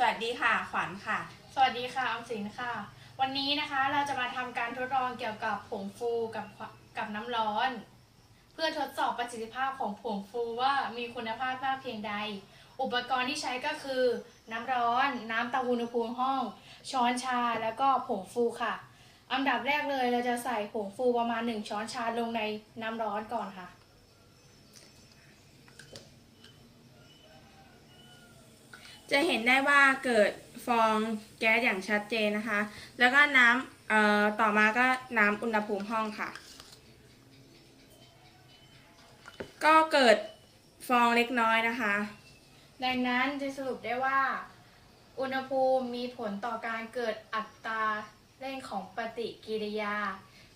สวัสดีค่ะ ขวัญค่ะ สวัสดีค่ะออมสินค่ะ วันนี้นะคะเราจะมาทำการทดลองเกี่ยวกับผงฟูกับกับน้ำร้อน เพื่อทดสอบประสิทธิภาพของผงฟูว่ามีคุณภาพมากเพียงใด อุปกรณ์ที่ใช้ก็คือ น้ำร้อน น้ำเตาอุณหภูมิห้อง ช้อนชาแล้วก็ผงฟูค่ะ อันดับแรกเลยเราจะใส่ผงฟูประมาณ 1 ช้อนชาลงในน้ำร้อนก่อนค่ะ จะเห็นได้ว่าเกิดฟองแก๊สอย่างชัดเจนนะคะ แล้วก็น้ำต่อมาก็น้ำอุณหภูมิห้องค่ะ ก็เกิดฟองเล็กน้อยนะคะ ดังนั้นจะสรุปได้ว่า อุณหภูมิมีผลต่อการเกิดอัตราเร่งของปฏิกิริยา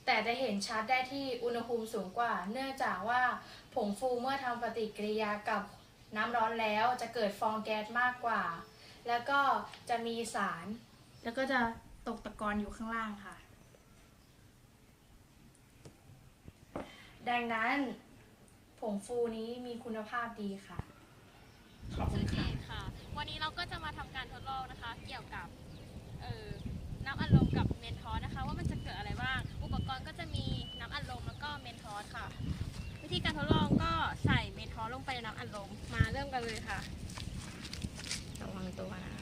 แต่จะเห็นชัดได้ที่อุณหภูมิสูงกว่า เนื่องจากว่าผงฟูเมื่อทำปฏิกิริยากับ น้ำร้อนแล้วจะเกิดฟองแก๊สมากกว่า แล้วก็จะมีสาร แล้วก็จะตกตะกอนอยู่ข้างล่างค่ะ ดังนั้นผงฟูนี้มีคุณภาพดีค่ะ ขอบคุณค่ะ ค่ะ วันนี้เราก็จะมาทำการทดลองนะคะ เกี่ยวกับน้ำอัดลมกับเมนทอสนะคะ ว่ามันจะเกิดอะไรบ้าง อุปกรณ์ก็จะมีน้ำอัดลมแล้วก็เมนทอสค่ะ วิธีการทดลองก็ใส่ อลงไปในน้ำอัดลมมาเริ่มกันเลยค่ะระวังตัวนะ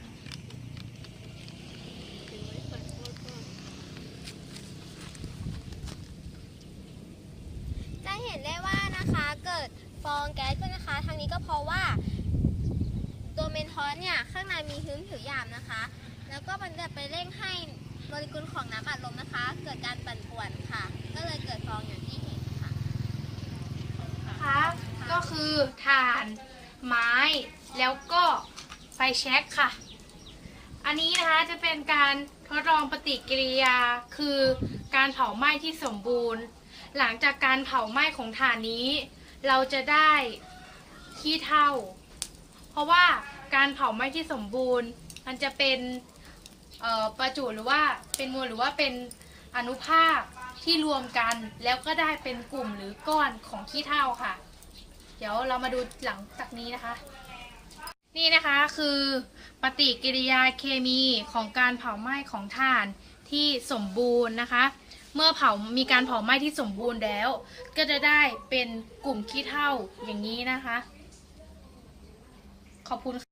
จะเห็นได้ว่านะคะเกิดฟองแก๊สขึ้นนะคะทางนี้ก็เพราะว่า ตัวเมนทอสเนี่ยข้างในมีพื้นผิวหยาบนะคะ แล้วก็มันจะไปเร่งให้โมเลกุลของน้ำอัดลมนะคะ เกิดการปั่นป่วนค่ะ ก็เลยเกิดฟองอย่างที่เห็นค่ะ คะก็ คือถ่านไม้แล้วก็ไฟแช็กค่ะ อันนี้นะคะจะเป็นการทดลองปฏิกิริยาคือการเผาไหม้ที่สมบูรณ์ หลังจากการเผาไหม้ของถ่านนี้ เราจะได้ขี้เถ้าเพราะว่าการเผาไหม้ที่สมบูรณ์ มันจะเป็นประจุหรือว่าเป็นมวลหรือว่าเป็นอนุภาคที่รวมกันแล้วก็ได้เป็นกลุ่มหรือก้อนของขี้เถ้าค่ะ เดี๋ยวเรามาดูหลังจากนี้นะคะ นี่นะคะคือปฏิกิริยาเคมีของการเผาไหม้ของถ่านที่สมบูรณ์นะคะ เมื่อเผามีการเผาไหม้ที่สมบูรณ์แล้ว ก็จะได้เป็นกลุ่มขี้เถ้าอย่างนี้นะคะ ขอบคุณค่ะ